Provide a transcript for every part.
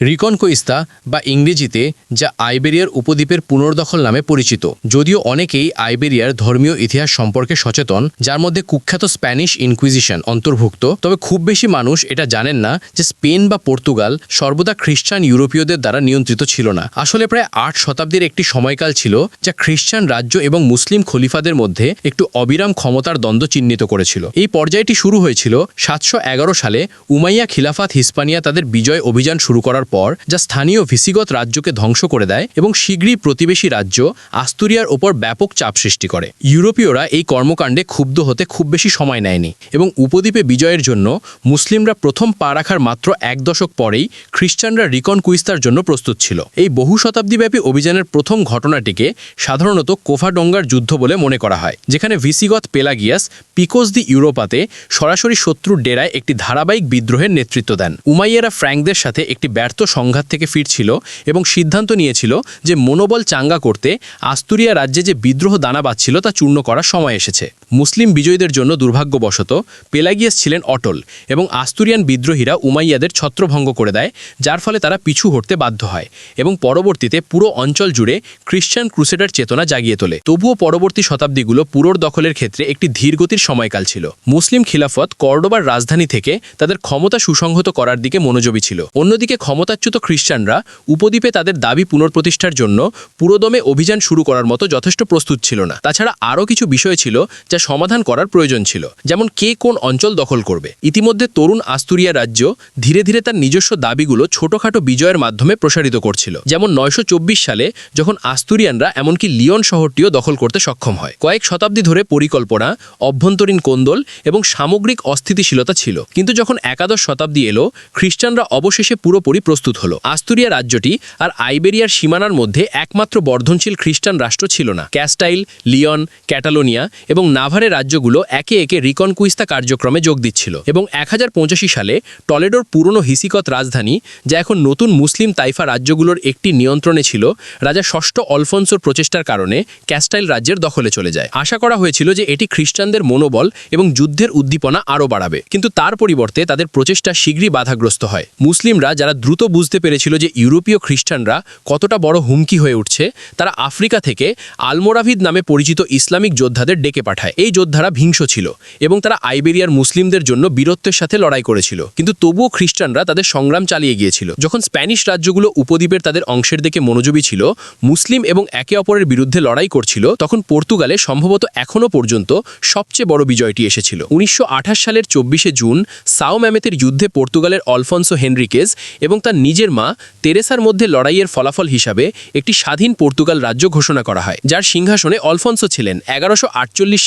রিকনকোইস্তা বা ইংরেজিতে, যা আইবেরিয়ার উপদ্বীপের পুনর্দখল নামে পরিচিত। যদিও অনেকেই আইবেরিয়ার ধর্মীয় ইতিহাস সম্পর্কে সচেতন, যার মধ্যে কুখ্যাত স্প্যানিশ ইনকুইজিশন অন্তর্ভুক্ত। তবে খুব বেশি মানুষ এটা জানেন না যে স্পেন বা পর্তুগাল সর্বদা খ্রিস্টান ইউরোপীয়দের দ্বারা নিয়ন্ত্রিত ছিল না। আসলে প্রায় আট শতাব্দীর একটি সময়কাল ছিল, যা খ্রিস্টান রাজ্য এবং মুসলিম খলিফাদের মধ্যে একটু অবিরাম ক্ষমতার দ্বন্দ্ব চিহ্নিত করেছিল। এই পর্যায়টি শুরু হয়েছিল সাতশো এগারো সালে উমাইয়া খিলাফাত হিসপানিয়া তাদের বিজয় অভিযান শুরু করার পর যা স্থানীয় ভিসিগত রাজ্যকে ধ্বংস করে দেয় এবং শীঘ্রই প্রতিবেশী রাজ্য আস্তুরিয়ার ওপর ব্যাপক চাপ সৃষ্টি করে। ইউরোপীয়রা এই কর্মকাণ্ডে ক্ষুব্ধ হতে খুব বেশি সময় নেয়নি এবং উপদ্বীপে বিজয়ের জন্য মুসলিমরা প্রথম পা রাখার মাত্র এক দশক পরেই খ্রিস্টানরা রিকন কুইস্তার জন্য প্রস্তুত ছিল। এই বহু শতাব্দীব্যাপী অভিযানের প্রথম ঘটনাটিকে সাধারণত কোফাডঙ্গার যুদ্ধ বলে মনে করা হয়, যেখানে ভিসিগত পেলাগিয়াস পিকোস দি ইউরোপাতে সরাসরি শত্রুর ডেরায় একটি ধারাবাহিক বিদ্রোহের নেতৃত্ব দেন। উমাইয়েরা ফ্র্যাঙ্কদের সাথে একটি ব্যর্থ সংঘাত থেকে ফিরছিল এবং সিদ্ধান্ত নিয়েছিল যে মনোবল চাঙ্গা করতে আস্তুরিয়া রাজ্যে যে বিদ্রোহ দানা বাঁধছিল তা চূর্ণ করার সময় এসেছে। মুসলিম বিজয়ীদের জন্য দুর্ভাগ্যবশত পেলাগিয়াস ছিলেন অটল এবং আস্তুরিয়ান বিদ্রোহীরা উমাইয়াদের ছত্রভঙ্গ করে দেয়, যার ফলে তারা পিছু হটতে বাধ্য হয় এবং পরবর্তীতে পুরো অঞ্চল জুড়ে খ্রিস্টান ক্রুসেডার চেতনা জাগিয়ে তোলে। তবুও পরবর্তী শতাব্দীগুলো পুরোর দখলের ক্ষেত্রে একটি ধীরগতির সময়কাল ছিল। মুসলিম খিলাফত কর্ডোবার রাজধানী থেকে তাদের ক্ষমতা সুসংহত করার দিকে মনোযোগী ছিল। অন্যদিকে ক্ষমতাচ্যুত খ্রিস্টানরা উপদ্বীপে তাদের দাবি পুনঃপ্রতিষ্ঠার জন্য পুরোদমে অভিযান শুরু করার মতো যথেষ্ট প্রস্তুত ছিল না। তাছাড়া আরও কিছু বিষয় ছিল যা সমাধান করার প্রয়োজন ছিল। যেমন কে কোন অঞ্চল দখল করবে। ইতিমধ্যে তরুণ আস্তুরিয়া রাজ্য ধীরে ধীরে তার নিজস্ব দাবিগুলো ছোটখাটো বিজয়ের মাধ্যমে প্রসারিত করছিল। যেমন নয়শো চব্বিশ সালে যখন আস্তুরিয়ানরা এমনকি লিওন শহরটিও দখল করতে সক্ষম হয়। কয়েক শতাব্দী ধরে পরিকল্পনা, অভ্যন্তরীণ কোন্দল এবং সামগ্রিক অস্থিতিশীলতা ছিল। কিন্তু যখন একাদশ শতাব্দী এলো, খ্রিস্টানরা অবশেষে পুরোপুরি প্রস্তুত হলো। আস্তুরিয়া রাজ্যটি আর আইবেরিয়ার সীমানার মধ্যে একমাত্র বর্ধনশীল খ্রিস্টান রাষ্ট্র ছিল না। ক্যাস্টাইল, লিওন, ক্যাটালোনিয়া এবং নাভারের রাজ্যগুলো একে একে রিকনকুইস্তা কার্যক্রমে যোগ দিচ্ছিল এবং এক হাজার পঁচাশি সালে টলেডোর পুরনো হিসিকত রাজধানী, যা এখন নতুন মুসলিম তাইফা রাজ্যগুলোর একটি নিয়ন্ত্রণে ছিল, রাজা ষষ্ঠ অলফোন্সোর প্রচেষ্টার কারণে ক্যাস্টাইল রাজ্যের দখলে চলে যায়। আশা করা হয়েছিল যে এটি খ্রিস্টানদের মনোবল এবং যুদ্ধের উদ্দীপনা আরও বাড়াবে, কিন্তু তার পরিবর্তে তাদের প্রচেষ্টা শীঘ্রই বাধাগ্রস্ত হয়। মুসলিমরা যারা দ্রুত বুঝতে পেরেছিল যে ইউরোপীয় খ্রিস্টানরা কতটা বড় হুমকি হয়ে উঠছে, তারা আফ্রিকা থেকে আলমোরাভিদ নামে পরিচিত ইসলামিক যোদ্ধাদের ডেকে পাঠায়। এই যোদ্ধারা ভিংস ছিল এবং তারা আইবেরিয়ার মুসলিমদের জন্য বীরত্বের সাথে লড়াই করেছিল। কিন্তু তবুও খ্রিস্টানরা তাদের সংগ্রাম চালিয়ে গিয়েছিল। যখন স্প্যানিশ রাজ্যগুলো উপদ্বীপের তাদের অংশের দিকে মনোযোগী ছিল, মুসলিম এবং একে অপরের বিরুদ্ধে লড়াই করছিল, তখন পর্তুগালে সম্ভবত এখনও পর্যন্ত সবচেয়ে বড় বিজয়টি এসেছিল। উনিশশো আঠাশ সালের চব্বিশে জুন, সাও ম্যামেতের যুদ্ধে পর্তুগালের অলফন্সো হেনরিকেজ এবং তার নিজের মা তেরেসার মধ্যে লড়াইয়ের ফলাফল হিসাবে একটি স্বাধীন পর্তুগাল রাজ্য ঘোষণা করা হয়, যার সিংহাসনে অলফন্সো ছিলেন। এগারোশো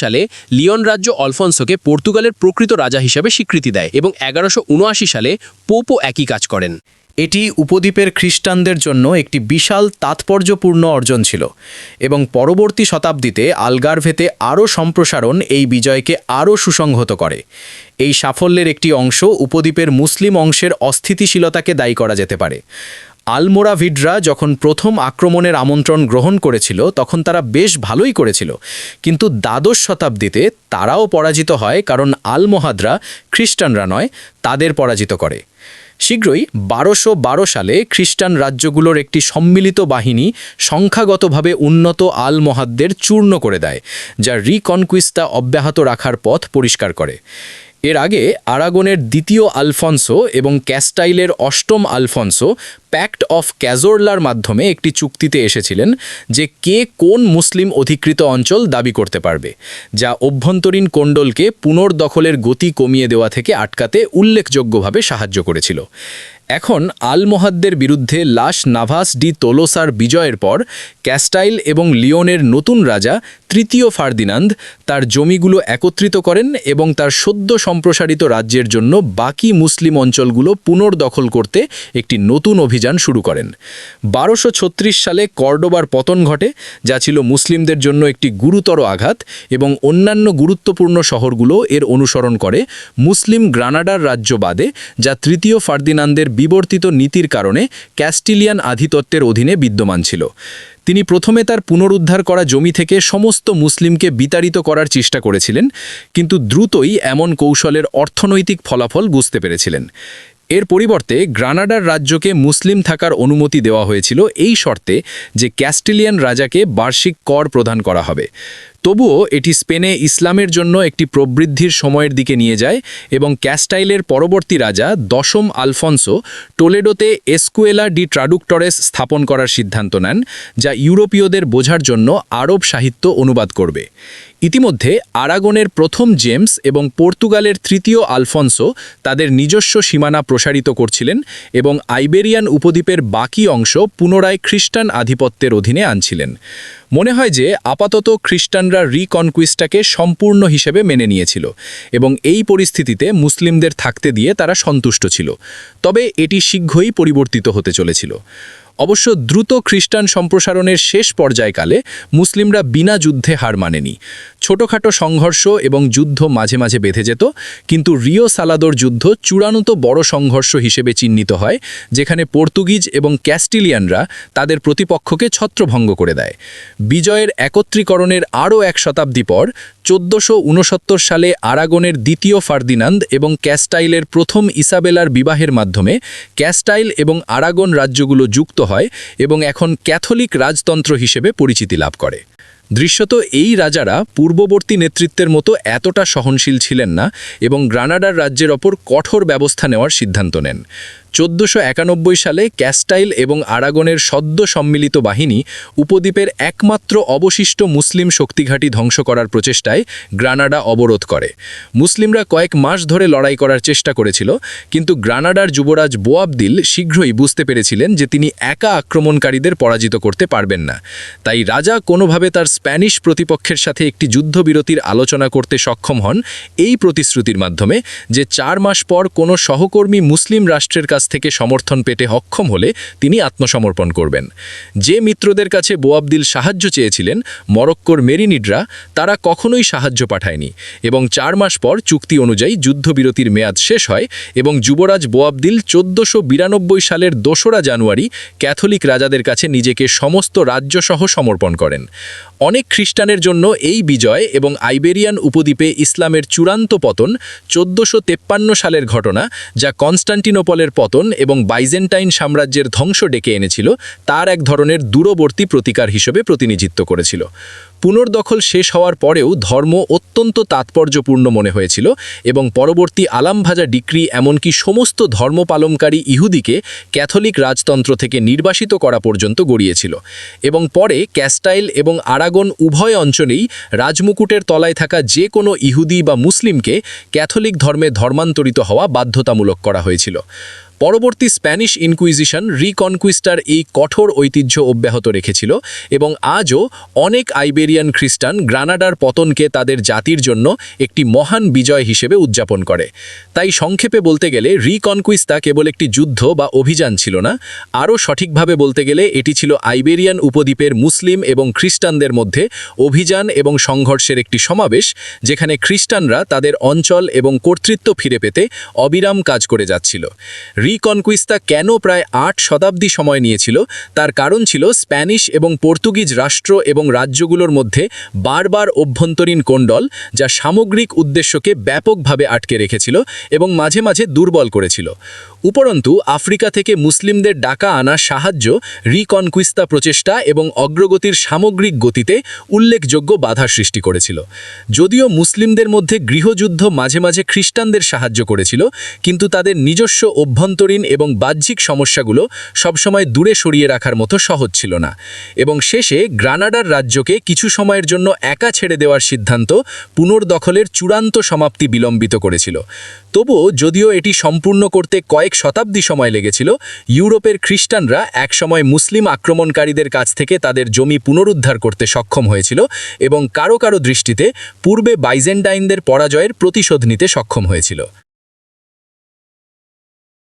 সালে লিওন রাজ্য অলফন্সোকে পর্তুগালের প্রকৃত রাজা হিসাবে স্বীকৃতি দেয় এবং এগারোশো সালে পোপো একই কাজ করেন। এটি উপদ্বীপের খ্রিস্টানদের জন্য একটি বিশাল তাৎপর্যপূর্ণ অর্জন ছিল এবং পরবর্তী শতাব্দীতে আলগারভেতে আরও সম্প্রসারণ এই বিজয়কে আরও সুসংহত করে। এই সাফল্যের একটি অংশ উপদ্বীপের মুসলিম অংশের অস্থিতিশীলতাকে দায়ী করা যেতে পারে। আলমোরাভিডরা যখন প্রথম আক্রমণের আমন্ত্রণ গ্রহণ করেছিল, তখন তারা বেশ ভালোই করেছিল। কিন্তু দ্বাদশ শতাব্দীতে তারাও পরাজিত হয় কারণ আলমোহাদরা খ্রিস্টানরা নয়, তাদের পরাজিত করে। শীঘ্রই বারোশো বারো সালে খ্রিস্টান রাজ্যগুলোর একটি সম্মিলিত বাহিনী সংখ্যাগতভাবে উন্নত আল মহাদ্দের চূর্ণ করে দেয়, যা রিকনকুইস্তা অব্যাহত রাখার পথ পরিষ্কার করে। এর আগে আরাগনের দ্বিতীয় আলফন্সো এবং ক্যাস্টাইলের অষ্টম আলফন্সো প্যাক্ট অফ ক্যাজোরলার মাধ্যমে একটি চুক্তিতে এসেছিলেন যে কে কোন মুসলিম অধিকৃত অঞ্চল দাবি করতে পারবে, যা অভ্যন্তরীণ কোণ্ডলকে পুনর্দখলের গতি কমিয়ে দেওয়া থেকে আটকাতে উল্লেখযোগ্যভাবে সাহায্য করেছিল। এখন আলমোহাদ্দের বিরুদ্ধে লাশ নাভাস ডি তোলোসার বিজয়ের পর ক্যাস্টাইল এবং লিওনের নতুন রাজা তৃতীয় ফার্দিনান্দ তার জমিগুলো একত্রিত করেন এবং তার সদ্য সম্প্রসারিত রাজ্যের জন্য বাকি মুসলিম অঞ্চলগুলো পুনর্দখল করতে একটি নতুন অভিযান শুরু করেন। বারোশো সালে কর্ডোবার পতন ঘটে, যা ছিল মুসলিমদের জন্য একটি গুরুতর আঘাত এবং অন্যান্য গুরুত্বপূর্ণ শহরগুলো এর অনুসরণ করে মুসলিম গ্রানাডার রাজ্য বাদে, যা তৃতীয় ফার্দিনান্দের বিবর্তিত নীতির কারণে ক্যাস্টিলিয়ান আধিপত্যের অধীনে বিদ্যমান ছিল। তিনি প্রথমে তার পুনরুদ্ধার করা জমি থেকে সমস্ত মুসলিমকে বিতাড়িত করার চেষ্টা করেছিলেন, কিন্তু দ্রুতই এমন কৌশলের অর্থনৈতিক ফলাফল বুঝতে পেরেছিলেন। এর পরিবর্তে গ্রানাডার রাজ্যকে মুসলিম থাকার অনুমতি দেওয়া হয়েছিল এই শর্তে যে ক্যাস্টিলিয়ান রাজাকে বার্ষিক কর প্রদান করা হবে। তবুও এটি স্পেনে ইসলামের জন্য একটি প্রবৃদ্ধির সময়ের দিকে নিয়ে যায় এবং ক্যাস্টাইলের পরবর্তী রাজা দশম আলফনসো টোলেডোতে এসকুয়েলা ডি ট্রাডুক্টরেস স্থাপন করার সিদ্ধান্ত নেন, যা ইউরোপীয়দের বোঝার জন্য আরব সাহিত্য অনুবাদ করবে। ইতিমধ্যে আরাগনের প্রথম জেমস এবং পর্তুগালের তৃতীয় আলফনসো তাদের নিজস্ব সীমানা প্রসারিত করছিলেন এবং আইবেরিয়ান উপদ্বীপের বাকি অংশ পুনরায় খ্রিস্টান আধিপত্যের অধীনে আনছিলেন। মনে হয় যে আপাতত খ্রিস্টানরা রিকনকুইস্টাকে সম্পূর্ণ হিসেবে মেনে নিয়েছিল এবং এই পরিস্থিতিতে মুসলিমদের থাকতে দিয়ে তারা সন্তুষ্ট ছিল। তবে এটি শীঘ্রই পরিবর্তিত হতে চলেছিল। অবশ্য দ্রুত খ্রিস্টান সম্প্রসারণের শেষ পর্যায়কালে মুসলিমরা বিনা যুদ্ধে হার মানেনি। ছোটখাটো সংঘর্ষ এবং যুদ্ধ মাঝে মাঝে বেঁধে যেত, কিন্তু রিও সালাদোর যুদ্ধ চূড়ান্ত বড় সংঘর্ষ হিসেবে চিহ্নিত হয়, যেখানে পর্তুগিজ এবং ক্যাস্টিলিয়ানরা তাদের প্রতিপক্ষকে ছত্রভঙ্গ করে দেয়। বিজয়ের একত্রীকরণের আরও এক শতাব্দী পর, চোদ্দশো সালে আরাগনের দ্বিতীয় ফার্দিনান্দ এবং ক্যাস্টাইলের প্রথম ইসাবেলার বিবাহের মাধ্যমে ক্যাস্টাইল এবং আরাগন রাজ্যগুলো যুক্ত হয় এবং এখন ক্যাথলিক রাজতন্ত্র হিসেবে পরিচিতি লাভ করে। দৃশ্যত এই রাজারা পূর্ববর্তী নেতৃত্বের মতো এতটা সহনশীল ছিলেন না এবং গ্রানাডার রাজ্যের ওপর কঠোর ব্যবস্থা নেওয়ার সিদ্ধান্ত নেন। চোদ্দশো সালে ক্যাস্টাইল এবং আরাগনের সদ্য সম্মিলিত বাহিনী উপদ্বীপের একমাত্র অবশিষ্ট মুসলিম শক্তিঘাঁটি ধ্বংস করার প্রচেষ্টায় গ্রানাডা অবরোধ করে। মুসলিমরা কয়েক মাস ধরে লড়াই করার চেষ্টা করেছিল, কিন্তু গ্রানাডার যুবরাজ বোয়াবদিল শীঘ্রই বুঝতে পেরেছিলেন যে তিনি একা আক্রমণকারীদের পরাজিত করতে পারবেন না। তাই রাজা কোনোভাবে তার স্প্যানিশ প্রতিপক্ষের সাথে একটি যুদ্ধবিরতির আলোচনা করতে সক্ষম হন এই প্রতিশ্রুতির মাধ্যমে যে চার মাস পর কোনো সহকর্মী মুসলিম রাষ্ট্রের কাছ থেকে সমর্থন পেতে অক্ষম হলে তিনি আত্মসমর্পণ করবেন। যে মিত্রদের কাছে বোয়াবদিল সাহায্য চেয়েছিলেন, মরক্কোর মেরিনিডরা, তারা কখনোই সাহায্য পাঠায়নি এবং চার মাস পর চুক্তি অনুযায়ী যুদ্ধবিরতির মেয়াদ শেষ হয় এবং যুবরাজ বোয়াবদিল চোদ্দশো বিরানব্বই সালের দোসরা জানুয়ারি ক্যাথলিক রাজাদের কাছে নিজেকে সমস্ত রাজ্যসহ সমর্পণ করেন। অনেক খ্রিস্টানের জন্য এই বিজয় এবং আইবেরিয়ান উপদ্বীপে ইসলামের চূড়ান্ত পতন চোদ্দশো সালের ঘটনা যা কনস্টান্টিনোপলের পতন এবং বাইজেন্টাইন সাম্রাজ্যের ধ্বংস ডেকে এনেছিল, তার এক ধরনের দূরবর্তী প্রতিকার হিসেবে প্রতিনিধিত্ব করেছিল। পুনর্দখল শেষ হওয়ার পরেও ধর্ম অত্যন্ত তাৎপর্যপূর্ণ মনে হয়েছিল এবং পরবর্তী আলামভাজা ডিক্রি এমনকি সমস্ত ধর্মপালনকারী ইহুদিকে ক্যাথলিক রাজতন্ত্র থেকে নির্বাসিত করা পর্যন্ত গড়িয়েছিল এবং পরে ক্যাস্টাইল এবং আরাগন উভয় অঞ্চলেই রাজমুকুটের তলায় থাকা যে কোনো ইহুদি বা মুসলিমকে ক্যাথলিক ধর্মে ধর্মান্তরিত হওয়া বাধ্যতামূলক করা হয়েছিল। পরবর্তী স্প্যানিশ ইনকুইজিশন রিকনকুইস্টার এই কঠোর ঐতিহ্য অব্যাহত রেখেছিল এবং আজও অনেক আইবেরিয়ান খ্রিস্টান গ্রানাডার পতনকে তাদের জাতির জন্য একটি মহান বিজয় হিসেবে উদযাপন করে। তাই সংক্ষেপে বলতে গেলে রিকনকুইস্তা কেবল একটি যুদ্ধ বা অভিযান ছিল না, আরও সঠিকভাবে বলতে গেলে এটি ছিল আইবেরিয়ান উপদ্বীপের মুসলিম এবং খ্রিস্টানদের মধ্যে অভিযান এবং সংঘর্ষের একটি সমাবেশ, যেখানে খ্রিস্টানরা তাদের অঞ্চল এবং কর্তৃত্ব ফিরে পেতে অবিরাম কাজ করে যাচ্ছিল। রিকনকুইস্তা কেন প্রায় আট শতাব্দী সময় নিয়েছিল, তার কারণ ছিল স্প্যানিশ এবং পর্তুগিজ রাষ্ট্র এবং রাজ্যগুলোর মধ্যে বারবার অভ্যন্তরীণ কোণ্ডল যা সামগ্রিক উদ্দেশ্যকে ব্যাপকভাবে আটকে রেখেছিল এবং মাঝে মাঝে দুর্বল করেছিল। উপরন্তু, আফ্রিকা থেকে মুসলিমদের ডাকা আনা সাহায্য রিকনকুইস্তা প্রচেষ্টা এবং অগ্রগতির সামগ্রিক গতিতে উল্লেখযোগ্য বাধা সৃষ্টি করেছিল। যদিও মুসলিমদের মধ্যে গৃহযুদ্ধ মাঝে মাঝে খ্রিস্টানদের সাহায্য করেছিল, কিন্তু তাদের নিজস্ব অভ্যন্তরীণ এবং বাহ্যিক সমস্যাগুলো সবসময় দূরে সরিয়ে রাখার মতো সহজ ছিল না। এবং শেষে গ্রানাডার রাজ্যকে কিছু সময়ের জন্য একা ছেড়ে দেওয়ার সিদ্ধান্ত পুনর্দখলের চূড়ান্ত সমাপ্তি বিলম্বিত করেছিল। তবুও যদিও এটি সম্পূর্ণ করতে কয়েক শতাব্দী সময় লেগেছিল, ইউরোপের খ্রিস্টানরা একসময় মুসলিম আক্রমণকারীদের কাছ থেকে তাদের জমি পুনরুদ্ধার করতে সক্ষম হয়েছিল এবং কারও কারও দৃষ্টিতে পূর্বে বাইজেন্টাইনদের পরাজয়ের প্রতিশোধ নিতে সক্ষম হয়েছিল।